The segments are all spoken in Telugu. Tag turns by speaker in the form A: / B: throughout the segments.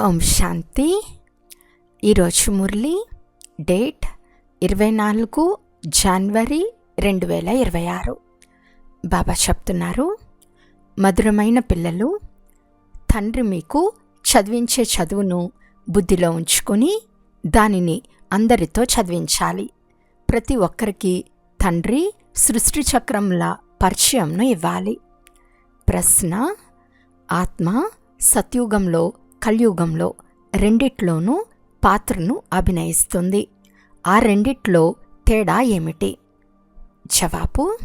A: ఓం శాంతి. ఈరోజు మురళి డేట్ ఇరవై నాలుగు జనవరి రెండు వేల ఇరవై ఆరు. బాబా చెప్తున్నారు మధురమైన పిల్లలు తండ్రి మీకు చదివించే చదువును బుద్ధిలో ఉంచుకొని దానిని అందరితో చదివించాలి. ప్రతి ఒక్కరికి తండ్రి సృష్టి చక్రంలా పరిచయంను ఇవ్వాలి. ప్రశ్న ఆత్మ సత్యుగంలో కలియుగంలో రెండిట్లోనూ పాత్రను అభినయిస్తుంది. ఆ రెండిట్లో తేడా ఏమిటి? జవాబు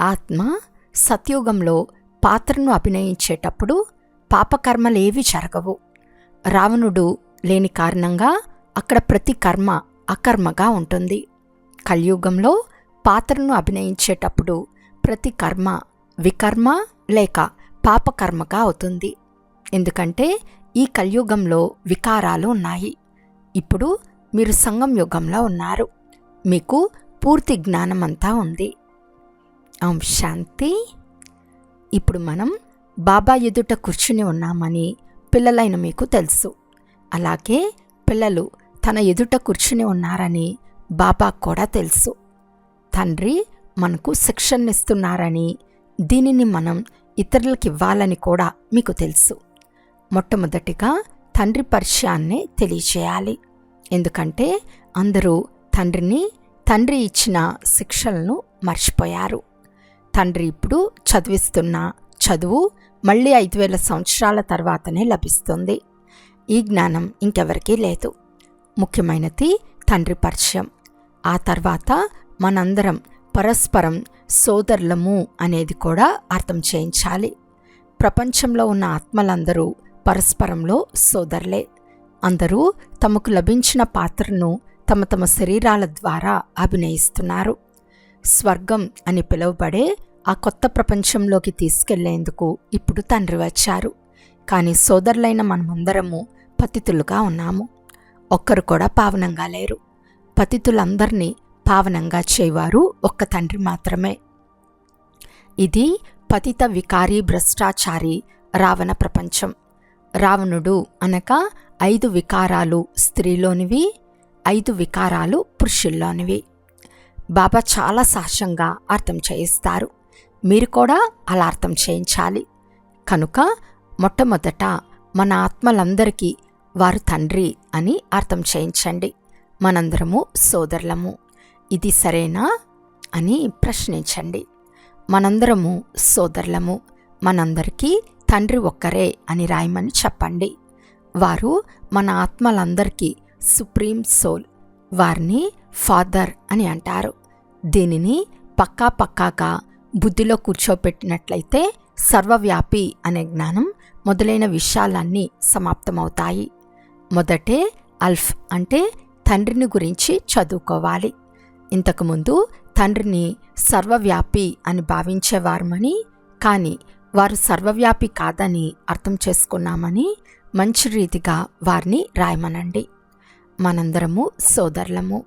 A: ఆత్మ సత్యుగంలో పాత్రను అభినయించేటప్పుడు పాపకర్మలేవి జరగవు. రావణుడు లేని కారణంగా అక్కడ ప్రతి కర్మ అకర్మగా ఉంటుంది. కలియుగంలో పాత్రను అభినయించేటప్పుడు ప్రతి కర్మ వికర్మ లేక పాపకర్మగా అవుతుంది. ఎందుకంటే ఈ కలియుగంలో వికారాలు ఉన్నాయి. ఇప్పుడు మీరు సంగం యుగంలో ఉన్నారు. మీకు పూర్తి జ్ఞానం అంతా ఉంది. ఓం శాంతి. ఇప్పుడు మనం బాబా ఎదుట కూర్చుని ఉన్నామని పిల్లలైన మీకు తెలుసు. అలాగే పిల్లలు తన ఎదుట కూర్చుని ఉన్నారని బాబా కూడా తెలుసు. తండ్రి మనకు శిక్షణ ఇస్తున్నారని దీనిని మనం ఇతరులకి ఇవ్వాలని కూడా మీకు తెలుసు. మొట్టమొదటిగా తండ్రి పరిచయాన్ని తెలియచేయాలి ఎందుకంటే అందరూ తండ్రిని తండ్రి ఇచ్చిన శిక్షలను మర్చిపోయారు. తండ్రి ఇప్పుడు చదివిస్తున్న చదువు మళ్ళీ ఐదు వేల సంవత్సరాల తర్వాతనే లభిస్తుంది. ఈ జ్ఞానం ఇంకెవరికీ లేదు. ముఖ్యమైనది తండ్రి పరిచయం. ఆ తర్వాత మనందరం పరస్పరం సోదరులము అనేది కూడా అర్థం చేయించాలి. ప్రపంచంలో ఉన్న ఆత్మలందరూ పరస్పరంలో సోదరులే. అందరూ తమకు లభించిన పాత్రను తమ తమ శరీరాల ద్వారా అభినయిస్తున్నారు. స్వర్గం అని పిలువబడే ఆ కొత్త ప్రపంచంలోకి తీసుకెళ్ళేందుకు ఇప్పుడు తండ్రి వచ్చారు. కానీ సోదరులైన మనమందరము పతితులుగా ఉన్నాము. ఒక్కరు కూడా పావనంగా లేరు. పతితులందరినీ పావనంగా చేయవారు ఒక్క తండ్రి మాత్రమే. ఇది పతిత వికారి భ్రష్టాచారి రావణ ప్రపంచం. రావణుడు అనగా ఐదు వికారాలు స్త్రీలోనివి ఐదు వికారాలు పురుషుల్లోనివి. బాబా చాలా సహజంగా అర్థం చేయిస్తారు. మీరు కూడా అలా అర్థం చేయించాలి. కనుక మొట్టమొదట మన ఆత్మలందరికీ వారు తండ్రి అని అర్థం చేయించండి. మనందరము సోదరులము. ఇది సరేనా అని ప్రశ్నించండి. మనందరము సోదరులము. మనందరికీ తండ్రి ఒక్కరే అని రాయమని చెప్పండి. వారు మన ఆత్మలందరికీ సుప్రీం సోల్. వారిని ఫాదర్ అని అంటారు. దీనిని పక్కా పక్కాగా బుద్ధిలో కూర్చోపెట్టినట్లయితే సర్వవ్యాపి అనే జ్ఞానం మొదలైన విషయాలన్నీ సమాప్తమవుతాయి. మొదటే అల్ఫ్ అంటే తండ్రిని గురించి చదువుకోవాలి. ఇంతకుముందు తండ్రిని సర్వవ్యాపి అని భావించేవారమని కానీ వారు సర్వవ్యాపి కాదని అర్థం చేసుకున్నామని మంచి రీతిగా వారిని రాయమనండి. మనందరము సోదరులము.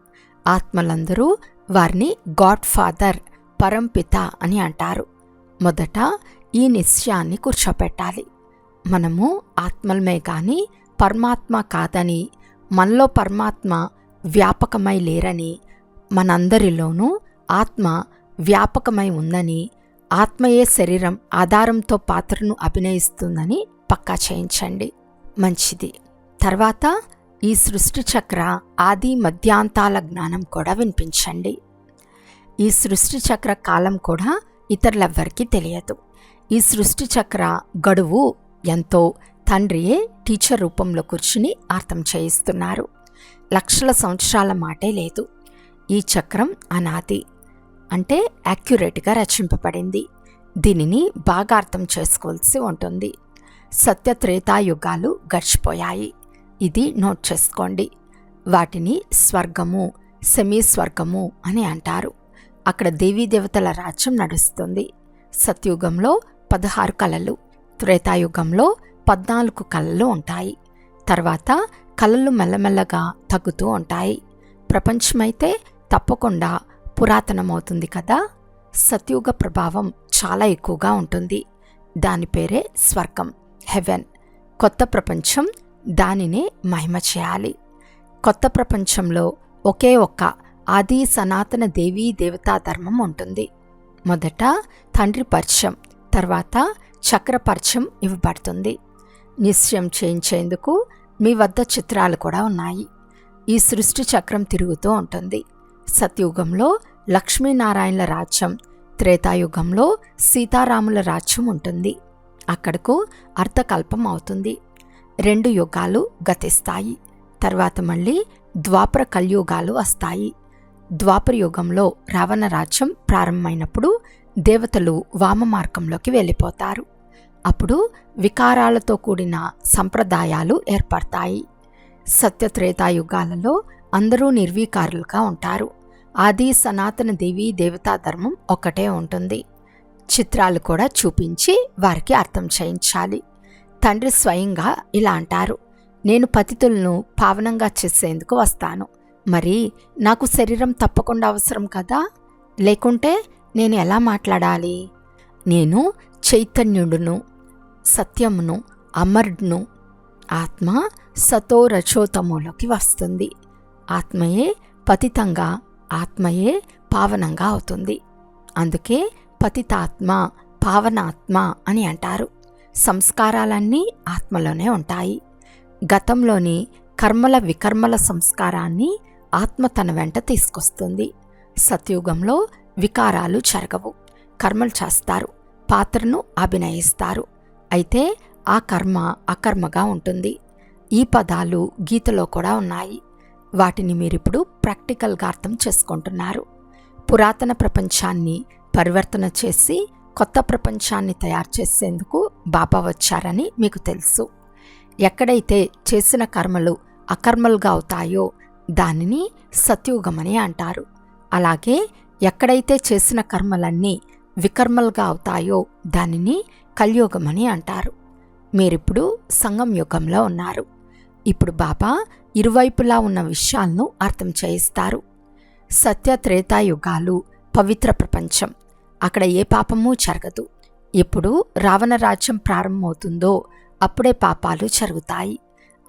A: ఆత్మలందరూ వారిని గాడ్ ఫాదర్ పరంపిత అని అంటారు. మొదట ఈ నిశ్చయాన్ని కూర్చోపెట్టాలి. మనము ఆత్మలమే కానీ పరమాత్మ కాదని మనలో పరమాత్మ వ్యాపకమై లేరని మనందరిలోనూ ఆత్మ వ్యాపకమై ఉందని ఆత్మయే శరీరం ఆధారంతో పాత్రను అభినయిస్తుందని పక్కా చేయించండి. మంచిది. తర్వాత ఈ సృష్టి చక్ర ఆది మధ్యాంతాల జ్ఞానం కూడా వినిపించండి. ఈ సృష్టి చక్ర కాలం కూడా ఇతరులెవ్వరికీ తెలియదు. ఈ సృష్టి చక్ర గడువు ఎంతో తండ్రియే టీచర్ రూపంలో కూర్చుని అర్థం చేయిస్తున్నారు. లక్షల సంవత్సరాల మాటే లేదు. ఈ చక్రం అనాది. అంటే యాక్యురేట్గా రచింపబడింది. దీనిని బాగా అర్థం చేసుకోవాల్సి ఉంటుంది. సత్యత్రేతాయుగాలు గడిచిపోయాయి. ఇది నోట్ చేసుకోండి. వాటిని స్వర్గము సెమీ స్వర్గము అని అంటారు. అక్కడ దేవీదేవతల రాజ్యం నడుస్తుంది. సత్యుగంలో పదహారు కళలు త్రేతాయుగంలో పద్నాలుగు కళలు ఉంటాయి. తర్వాత కళలు మెల్లమెల్లగా తగ్గుతూ ఉంటాయి. ప్రపంచమైతే తప్పకుండా పురాతనమవుతుంది కదా? సత్యుగ ప్రభావం చాలా ఎక్కువగా ఉంటుంది. దాని పేరే స్వర్గం హెవెన్. కొత్త ప్రపంచం దానినే మహిమ చేయాలి. కొత్త ప్రపంచంలో ఒకే ఒక్క ఆది సనాతన దేవీ దేవతా ధర్మం ఉంటుంది. మొదట తండ్రి పరిచయం తర్వాత చక్రపరిచయం ఇవ్వబడుతుంది. నిశ్చయం చేయించేందుకు మీ వద్ద చిత్రాలు కూడా ఉన్నాయి. ఈ సృష్టి చక్రం తిరుగుతూ ఉంటుంది. సత్యుగంలో లక్ష్మీనారాయణల రాజ్యం త్రేతాయుగంలో సీతారాముల రాజ్యం ఉంటుంది. అక్కడకు అర్థకల్పం అవుతుంది. రెండు యుగాలు గతిస్తాయి. తర్వాత మళ్ళీ ద్వాపర కలియుగాలు వస్తాయి. ద్వాపర యుగంలో రావణ రాజ్యం ప్రారంభమైనప్పుడు దేవతలు వామ మార్గంలోకి వెళ్ళిపోతారు. అప్పుడు వికారాలతో కూడిన సంప్రదాయాలు ఏర్పడతాయి. సత్యత్రేతాయుగాలలో అందరూ నిర్వీకారులుగా ఉంటారు. ఆది సనాతన దేవీ దేవతా ధర్మం ఒక్కటే ఉంటుంది. చిత్రాలు కూడా చూపించి వారికి అర్థం చేయించాలి. తండ్రి స్వయంగా ఇలా అంటారు. నేను పతితులను పావనంగా చేసేందుకు వస్తాను. మరి నాకు శరీరం తప్పకుండా అవసరం కదా? లేకుంటే నేను ఎలా మాట్లాడాలి? నేను చైతన్యుడును సత్యమును అమరుడును. ఆత్మ సతో రచోతములోకి వస్తుంది. ఆత్మయే పతితంగా ఆత్మయే పావనంగా అవుతుంది. అందుకే పతితాత్మ పావనాత్మ అని అంటారు. సంస్కారాలన్నీ ఆత్మలోనే ఉంటాయి. గతంలోని కర్మల వికర్మల సంస్కారాన్ని ఆత్మ తన వెంట తీసుకొస్తుంది. సత్యుగంలో వికారాలు జరగవు. కర్మలు చేస్తారు. పాత్రను అభినయిస్తారు. అయితే ఆ కర్మ అకర్మగా ఉంటుంది. ఈ పదాలు గీతలో కూడా ఉన్నాయి. వాటిని మీరిప్పుడు ప్రాక్టికల్గా అర్థం చేసుకుంటున్నారు. పురాతన ప్రపంచాన్ని పరివర్తన చేసి కొత్త ప్రపంచాన్ని తయారు చేసేందుకు బాబా వచ్చారని మీకు తెలుసు. ఎక్కడైతే చేసిన కర్మలు అకర్మలుగా అవుతాయో దానిని సత్యుగమని అంటారు. అలాగే ఎక్కడైతే చేసిన కర్మలన్నీ వికర్మలుగా అవుతాయో దానిని కలియుగమని అంటారు. మీరిప్పుడు సంగం యుగంలో ఉన్నారు. ఇప్పుడు బాబా ఇరువైపులా ఉన్న విషయాలను అర్థం చేయిస్తారు. సత్య త్రేతాయుగాలు పవిత్ర ప్రపంచం. అక్కడ ఏ పాపమూ జరగదు. ఎప్పుడు రావణ రాజ్యం ప్రారంభమవుతుందో అప్పుడే పాపాలు జరుగుతాయి.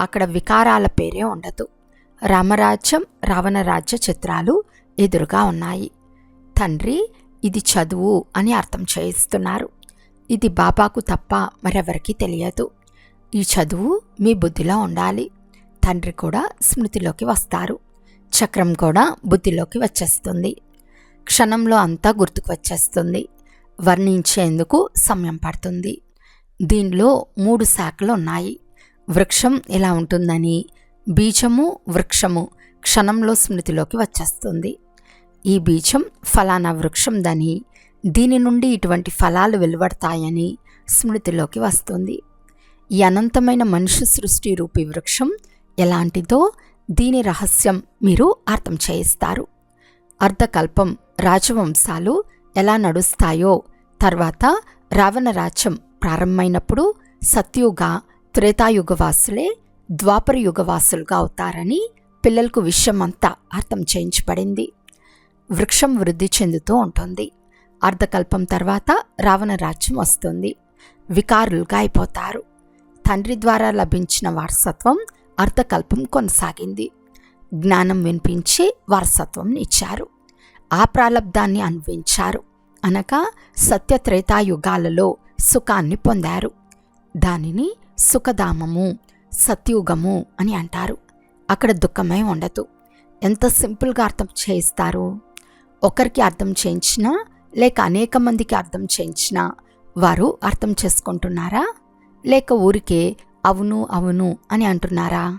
A: అక్కడ వికారాల పేరే ఉండదు. రామరాజ్యం రావణరాజ్య చిత్రాలు ఎదురుగా ఉన్నాయి. తండ్రి ఇది చదువు అని అర్థం చేయిస్తున్నారు. ఇది బాబాకు తప్ప మరెవరికీ తెలియదు. ఈ చదువు మీ బుద్ధిలో ఉండాలి. తండ్రి కూడా స్మృతిలోకి వస్తారు. చక్రం కూడా బుద్ధిలోకి వచ్చేస్తుంది. క్షణంలో అంతా గుర్తుకు వచ్చేస్తుంది. వర్ణించేందుకు సమయం పడుతుంది. దీనిలో మూడు శాఖలు ఉన్నాయి. వృక్షం ఇలా ఉంటుందని బీజము వృక్షము క్షణంలో స్మృతిలోకి వచ్చేస్తుంది. ఈ బీజం ఫలానా వృక్షందని దీని నుండి ఇటువంటి ఫలాలు వెలువడతాయని స్మృతిలోకి వస్తుంది. ఈ అనంతమైన మనుష్య సృష్టి రూపి వృక్షం ఎలాంటిదో దీని రహస్యం మీరు అర్థం చేయిస్తారు. అర్ధకల్పం రాజవంశాలు ఎలా నడుస్తాయో తర్వాత రావణరాజ్యం ప్రారంభమైనప్పుడు సత్యుగ త్రేతాయుగవాసులే ద్వాపర యుగవాసులుగా అవుతారని పిల్లలకు విషయమంతా అర్థం చేయించబడింది. వృక్షం వృద్ధి చెందుతూ ఉంటుంది. అర్ధకల్పం తర్వాత రావణరాజ్యం వస్తుంది. వికారులుగా అయిపోతారు. తండ్రి ద్వారా లభించిన వారసత్వం అర్థకల్పం కొనసాగింది. జ్ఞానం వినిపించి వారసత్వం ఇచ్చారు. ఆ ప్రాలబ్ధాన్ని అనుభవించారు. అనగా సత్యత్రేతాయుగాలలో సుఖాన్ని పొందారు. దానిని సుఖధామము సత్యుగము అని అంటారు. అక్కడ దుఃఖమే ఉండదు. ఎంత సింపుల్గా అర్థం చేయిస్తారు. ఒకరికి అర్థం చేయించినా లేక అనేక మందికి అర్థం చేయించినా వారు అర్థం చేసుకుంటున్నారా? లేక ఊరికే అవును అవును అని అంటున్నారా?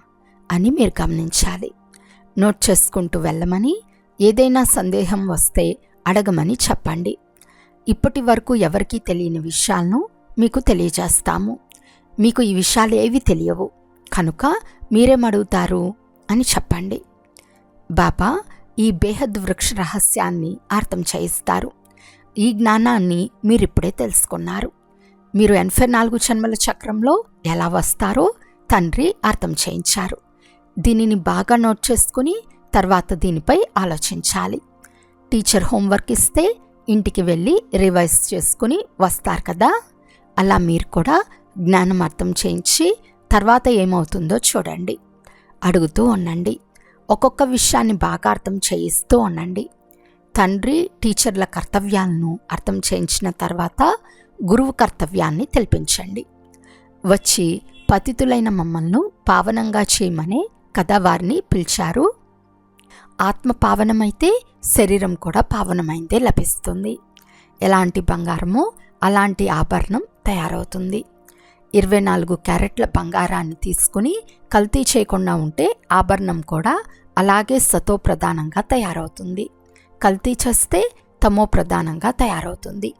A: అని మీరు గమనించాలి. నోట్ చేసుకుంటూ వెళ్ళమని ఏదైనా సందేహం వస్తే అడగమని చెప్పండి. ఇప్పటి వరకు ఎవరికీ తెలియని విషయాలను మీకు తెలియజేస్తాము. మీకు ఈ విషయాలు ఏవి తెలియవు కనుక మీరేమడుగుతారు అని చెప్పండి. బాబా ఈ బేహద్ వృక్ష రహస్యాన్ని అర్థం చేయిస్తారు. ఈ జ్ఞానాన్ని మీరిప్పుడే తెలుసుకున్నారు. మీరు ఎనభై నాలుగు జన్మల చక్రంలో ఎలా వస్తారో తండ్రి అర్థం చేయించారు. దీనిని బాగా నోట్ చేసుకుని తర్వాత దీనిపై ఆలోచించాలి. టీచర్ హోంవర్క్ ఇస్తే ఇంటికి వెళ్ళి రివైజ్ చేసుకుని వస్తారు కదా. అలా మీరు కూడా జ్ఞానం అర్థం చేయించి తర్వాత ఏమవుతుందో చూడండి. అడుగుతూ ఉండండి. ఒక్కొక్క విషయాన్ని బాగా అర్థం చేయిస్తూ ఉండండి. తండ్రి టీచర్ల కర్తవ్యాలను అర్థం చేయించిన తర్వాత గురువు కర్తవ్యాన్ని తెలిపించండి. వచ్చి పతితులైన మమ్మల్ని పావనంగా చేయమనే కదా వారిని పిలిచారు. ఆత్మ పావనమైతే శరీరం కూడా పావనమైందే లభిస్తుంది. ఎలాంటి బంగారమో అలాంటి ఆభరణం తయారవుతుంది. ఇరవై నాలుగు క్యారెట్ల బంగారాన్ని తీసుకుని కల్తీ చేయకుండా ఉంటే ఆభరణం కూడా అలాగే సతో ప్రధానంగా తయారవుతుంది. కల్తీ చేస్తే తమో ప్రధానంగా తయారవుతుంది.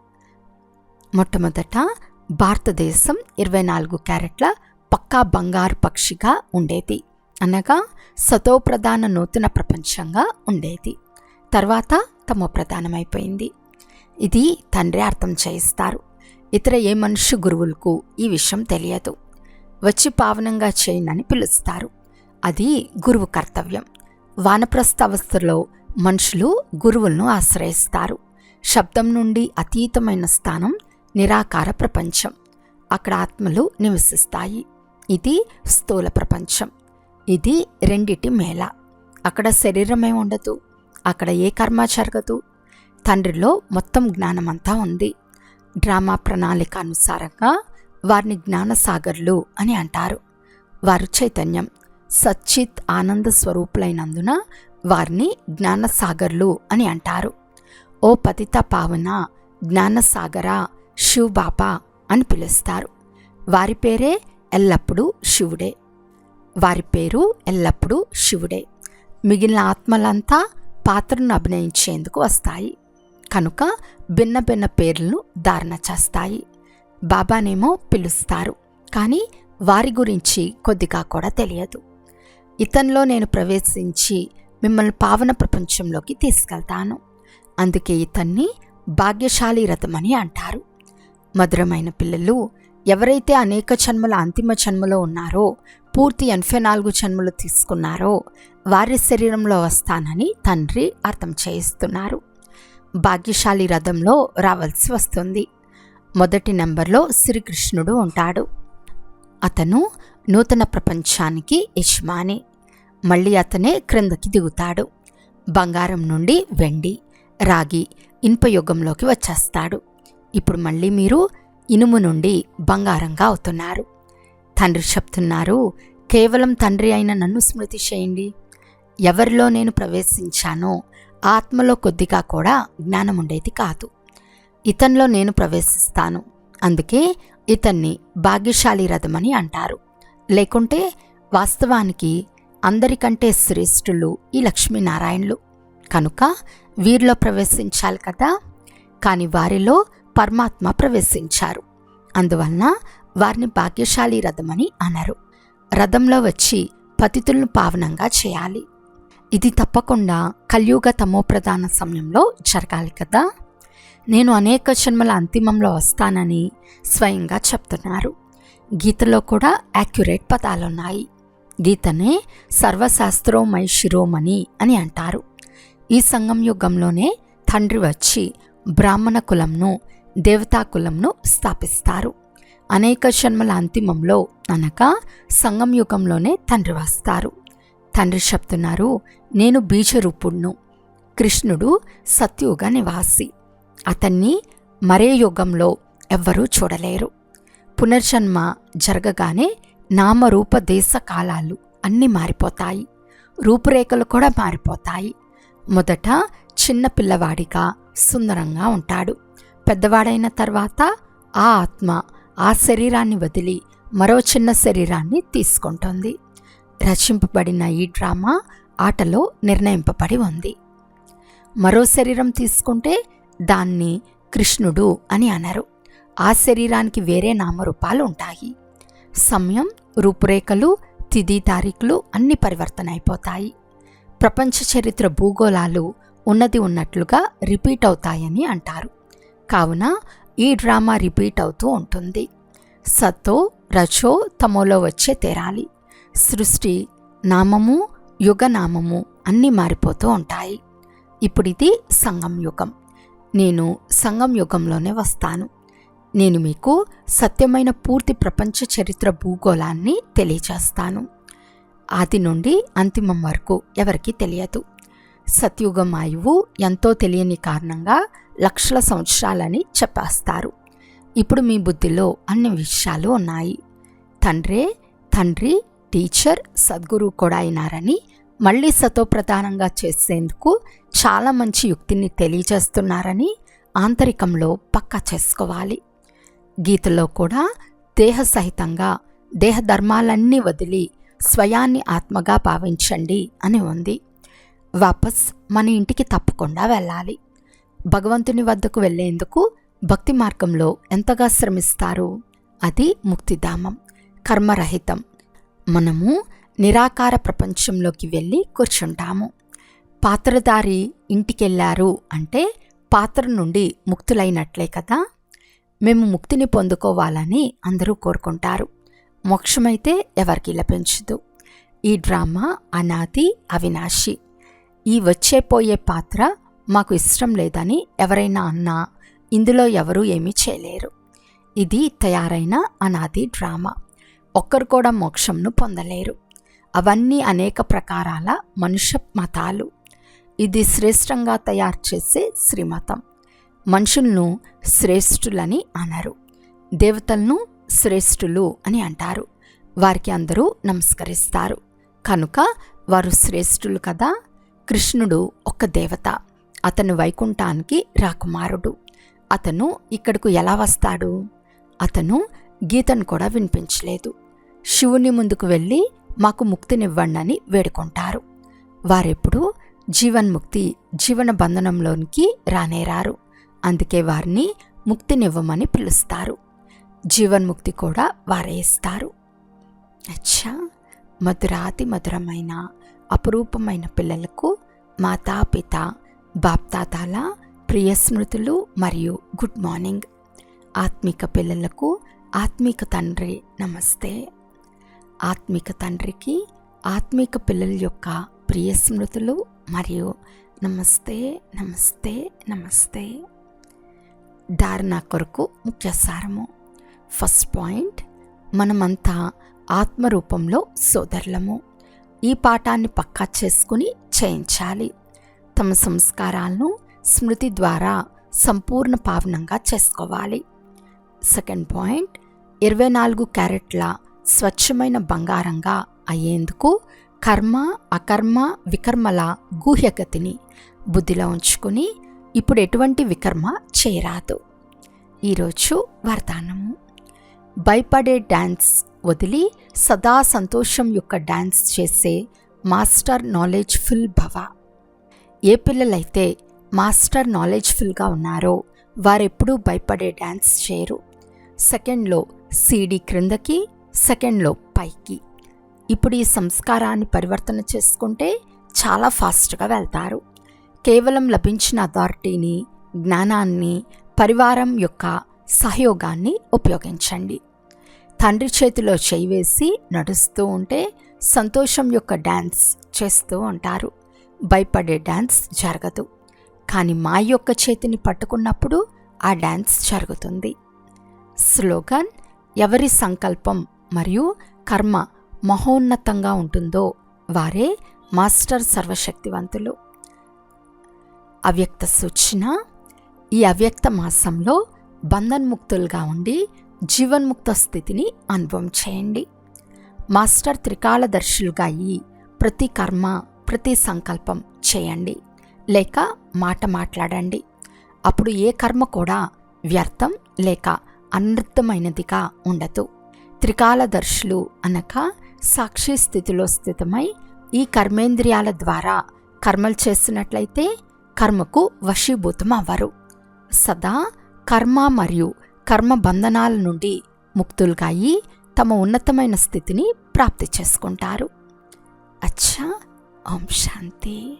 A: మొట్టమొదట భారతదేశం ఇరవై నాలుగు క్యారెట్ల పక్కా బంగారు పక్షిగా ఉండేది. అనగా సతో ప్రధాన నూతన ప్రపంచంగా ఉండేది. తర్వాత తమో ప్రధానమైపోయింది. ఇది తండ్రి అర్థం చేయిస్తారు. ఇతర ఏ మనుష్య గురువులకు ఈ విషయం తెలియదు. వచ్చి పావనంగా చేయనని పిలుస్తారు. అది గురువు కర్తవ్యం. వానప్రస్థ అవస్థలో మనుషులు గురువులను ఆశ్రయిస్తారు. శబ్దం నుండి అతీతమైన స్థానం నిరాకార ప్రపంచం. అక్కడ ఆత్మలు నివసిస్తాయి. ఇది స్థూల ప్రపంచం. ఇది రెండిటి మేళ. అక్కడ శరీరమే ఉండదు. అక్కడ ఏ కర్మ జరగదు. తండ్రిలో మొత్తం జ్ఞానమంతా ఉంది. డ్రామా ప్రణాళిక అనుసారంగా వారిని జ్ఞానసాగర్లు అని అంటారు. వారు చైతన్యం సచ్చిత్ ఆనంద స్వరూపులైనందున వారిని జ్ఞానసాగర్లు అని అంటారు. ఓ పతిత పావన జ్ఞానసాగరా శివ్ బాబా అని పిలుస్తారు. వారి పేరే ఎల్లప్పుడూ శివుడే. వారి పేరు ఎల్లప్పుడూ శివుడే. మిగిలిన ఆత్మలంతా పాత్రను అభినయించేందుకు వస్తాయి. కనుక భిన్న భిన్న పేర్లను ధారణ చేస్తాయి. బాబానేమో పిలుస్తారు. కానీ వారి గురించి కొద్దిగా కూడా తెలియదు. ఇతనిలో నేను ప్రవేశించి మిమ్మల్ని పావన ప్రపంచంలోకి తీసుకెళ్తాను. అందుకే ఇతన్ని భాగ్యశాలి రథమని అంటారు. మధురమైన పిల్లలు ఎవరైతే అనేక జన్మల అంతిమ జన్మలో ఉన్నారో పూర్తి ఎనభై నాలుగు జన్మలు తీసుకున్నారో వారి శరీరంలో వస్తానని తండ్రి అర్థం చేయిస్తున్నారు. భాగ్యశాలి రథంలో రావాల్సి వస్తుంది. మొదటి నెంబర్లో శ్రీకృష్ణుడు ఉంటాడు. అతను నూతన ప్రపంచానికి యజమాని. మళ్ళీ అతనే క్రిందకి దిగుతాడు. బంగారం నుండి వెండి రాగి ఇనుపయుగంలోకి వచ్చేస్తాడు. ఇప్పుడు మళ్ళీ మీరు ఇనుము నుండి బంగారంగా అవుతున్నారు. తండ్రి చెప్తున్నారు కేవలం తండ్రి అయిన నన్ను స్మృతి చేయండి. ఎవరిలో నేను ప్రవేశించానో ఆత్మలో కొద్దిగా కూడా జ్ఞానం ఉండేది కాదు. ఇతనిలో నేను ప్రవేశిస్తాను. అందుకే ఇతన్ని భాగ్యశాలి రథమని అంటారు. లేకుంటే వాస్తవానికి అందరికంటే శ్రేష్ఠులు ఈ లక్ష్మీనారాయణులు. కనుక వీరిలో ప్రవేశించాలి కదా. కానీ వారిలో పరమాత్మ ప్రవేశించారు. అందువలన వారిని భాగ్యశాలి రథమని అనరు. రథంలో వచ్చి పతితులను పావనంగా చేయాలి. ఇది తప్పకుండా కలియుగ తమోప్రధాన సమయంలో జరగాలి కదా? నేను అనేక జన్మల అంతిమంలో వస్తానని స్వయంగా చెప్తున్నారు. గీతలో కూడా యాక్యురేట్ పదాలున్నాయి గీతనే సర్వశాస్త్రోమై శిరోమణి అని అంటారు. ఈ సంగం యుగంలోనే తండ్రి వచ్చి బ్రాహ్మణ కులంను దేవతాకులంను స్థాపిస్తారు. అనేక జన్మల అంతిమంలో అనగా సంగం యుగంలోనే తండ్రి వస్తారు. తండ్రి చెప్తున్నారు నేను బీజరూపుణ్ణు. కృష్ణుడు సత్యుగ నివాసి. అతన్ని మరే యుగంలో ఎవ్వరూ చూడలేరు. పునర్జన్మ జరగగానే నామరూప దేశ కాలాలు అన్నీ మారిపోతాయి. రూపురేఖలు కూడా మారిపోతాయి. మొదట చిన్న పిల్లవాడిగా సుందరంగా ఉంటాడు. పెద్దవాడైన తర్వాత ఆ ఆత్మ ఆ శరీరాన్ని వదిలి మరో చిన్న శరీరాన్ని తీసుకుంటుంది. రచింపబడిన ఈ డ్రామా ఆటలో నిర్ణయింపబడి ఉంది. మరో శరీరం తీసుకుంటే దాన్ని కృష్ణుడు అని అనరు. ఆ శరీరానికి వేరే నామరూపాలు ఉంటాయి. సమయం రూపురేఖలు తిది తారీఖులు అన్ని పరివర్తన అయిపోతాయి. ప్రపంచ చరిత్ర భూగోళాలు ఉన్నది ఉన్నట్లుగా రిపీట్ అవుతాయని అంటారు. కావున ఈ డ్రామా రిపీట్ అవుతూ ఉంటుంది. సత్తో రచో తమోలో వచ్చే తేరాలి. సృష్టి నామము యుగనామము అన్నీ మారిపోతూ ఉంటాయి. ఇప్పుడు ఇది సంగం యుగం. నేను సంగం యుగంలోనే వస్తాను. నేను మీకు సత్యమైన పూర్తి ప్రపంచ చరిత్ర భూగోళాన్ని తెలియచేస్తాను ఆది నుండి అంతిమం వరకు ఎవరికీ తెలియదు. సత్యుగం ఆయువు ఎంతో తెలియని కారణంగా లక్షల సంవత్సరాలని చెప్పేస్తారు. ఇప్పుడు మీ బుద్ధిలో అన్ని విషయాలు ఉన్నాయి. తండ్రే తండ్రి టీచర్ సద్గురు కూడా అయినారని మళ్ళీ సతోప్రధానంగా చేసేందుకు చాలా మంచి యుక్తిని తెలియజేస్తున్నారని ఆంతరికంలో పక్కా చేసుకోవాలి. గీతలో కూడా దేహ సహితంగా దేహ ధర్మాలన్నీ వదిలి స్వయాన్ని ఆత్మగా భావించండి అని ఉంది. వాపస్ మన ఇంటికి తప్పకుండా వెళ్ళాలి. భగవంతుని వద్దకు వెళ్ళేందుకు భక్తి మార్గంలో ఎంతగా శ్రమిస్తారు? అది ముక్తిధామం కర్మరహితం. మనము నిరాకార ప్రపంచంలోకి వెళ్ళి కూర్చుంటాము. పాత్రధారి ఇంటికెళ్ళారు అంటే పాత్ర నుండి ముక్తులైనట్లే కదా? మేము ముక్తిని పొందుకోవాలని అందరూ కోరుకుంటారు. మోక్షమైతే ఎవరికి లభించదు. ఈ డ్రామా అనాది అవినాశి. ఈ వచ్చే పోయే పాత్ర మాకు ఇష్టం లేదని ఎవరైనా అన్నా ఇందులో ఎవరూ ఏమీ చేయలేరు. ఇది తయారైన అనాది డ్రామా. ఒక్కరు కూడా మోక్షంను పొందలేరు. అవన్నీ అనేక ప్రకారాల మనుష్య మతాలు. ఇది శ్రేష్టంగా తయారు చేసే శ్రీమతం. మనుషులను శ్రేష్ఠులని అనరు. దేవతలను శ్రేష్ఠులు అని అంటారు. వారికి అందరూ నమస్కరిస్తారు. కనుక వారు శ్రేష్ఠులు కదా? కృష్ణుడు ఒక దేవత. అతను వైకుంఠానికి రాకుమారుడు. అతను ఇక్కడకు ఎలా వస్తాడు? అతను గీతను కూడా వినిపించలేదు. శివుని ముందుకు వెళ్ళి మాకు ముక్తినివ్వండి అని వేడుకుంటారు. వారెప్పుడు జీవన్ముక్తి జీవన బంధనంలోనికి రానేరారు. అందుకే వారిని ముక్తినివ్వమని పిలుస్తారు. జీవన్ముక్తి కూడా వారే ఇస్తారు. అచ్చా! మధురాతి మధురమైన అపురూపమైన పిల్లలకు మాతాపిత బాప్తాతాల ప్రియ స్మృతులు మరియు గుడ్ మార్నింగ్. ఆత్మిక పిల్లలకు ఆత్మిక తండ్రి నమస్తే. ఆత్మిక తండ్రికి ఆత్మిక పిల్లల యొక్క ప్రియ స్మృతులు మరియు నమస్తే నమస్తే నమస్తే. ధారణ కొరకు ముఖ్య సారము. ఫస్ట్ పాయింట్ మనమంతా ఆత్మరూపంలో సోదరులము. ఈ పాఠాన్ని పక్కా చేసుకుని చేయించాలి. తమ సంస్కారాలను స్మృతి ద్వారా సంపూర్ణ పావనంగా చేసుకోవాలి. సెకండ్ పాయింట్ ఇరవై నాలుగు క్యారెట్ల స్వచ్ఛమైన బంగారంగా అయ్యేందుకు కర్మ అకర్మ వికర్మల గూహ్యగతిని బుద్ధిలో ఉంచుకుని ఇప్పుడు ఎటువంటి వికర్మ చేయరాదు. ఈరోజు వరదానము భయపడే డ్యాన్స్ వదిలి సదా సంతోషం యొక్క డ్యాన్స్ చేసే మాస్టర్ నాలెడ్జ్ ఫుల్ భవ. ఏ పిల్లలైతే మాస్టర్ నాలెడ్జ్ ఫుల్గా ఉన్నారో వారెప్పుడూ భయపడే డ్యాన్స్ చేయరు. సెకండ్లో సీడీ క్రిందకి సెకండ్లో పైకి. ఇప్పుడు ఈ సంస్కారాన్ని పరివర్తన చేసుకుంటే చాలా ఫాస్ట్గా వెళ్తారు. కేవలం లభించిన అథారిటీని జ్ఞానాన్ని పరివారం యొక్క సహయోగాన్ని ఉపయోగించండి. తండ్రి చేతిలో చేయి వేసి నడుస్తూ ఉంటే సంతోషం యొక్క డ్యాన్స్ చేస్తూ ఉంటారు. భయపడే డ్యాన్స్ జరగదు. కానీ మా యొక్క చేతిని పట్టుకున్నప్పుడు ఆ డ్యాన్స్ జరుగుతుంది. స్లోగన్ ఎవరి సంకల్పం మరియు కర్మ మహోన్నతంగా ఉంటుందో వారే మాస్టర్ సర్వశక్తివంతులు. అవ్యక్త సూచన ఈ అవ్యక్త మాసంలో బంధన్ముక్తులుగా ఉండి జీవన్ముక్త స్థితిని అనుభవం చేయండి. మాస్టర్ త్రికాలదర్శులుగా అయ్యి ప్రతి కర్మ ప్రతి సంకల్పం చేయండి. లేక మాట మాట్లాడండి. అప్పుడు ఏ కర్మ కూడా వ్యర్థం లేక అనర్థమైనదిగా ఉండదు. త్రికాలదర్శులు అనక సాక్షి స్థితిలో స్థితమై ఈ కర్మేంద్రియాల ద్వారా కర్మలు చేస్తున్నట్లయితే కర్మకు వశీభూతం అవ్వరు సదా కర్మ మరియు కర్మ బంధనాల నుండి ముక్తులుగా అయ్యి తమ ఉన్నతమైన స్థితిని ప్రాప్తి చేసుకుంటారు. అచ్చా! ఓం శాంతి.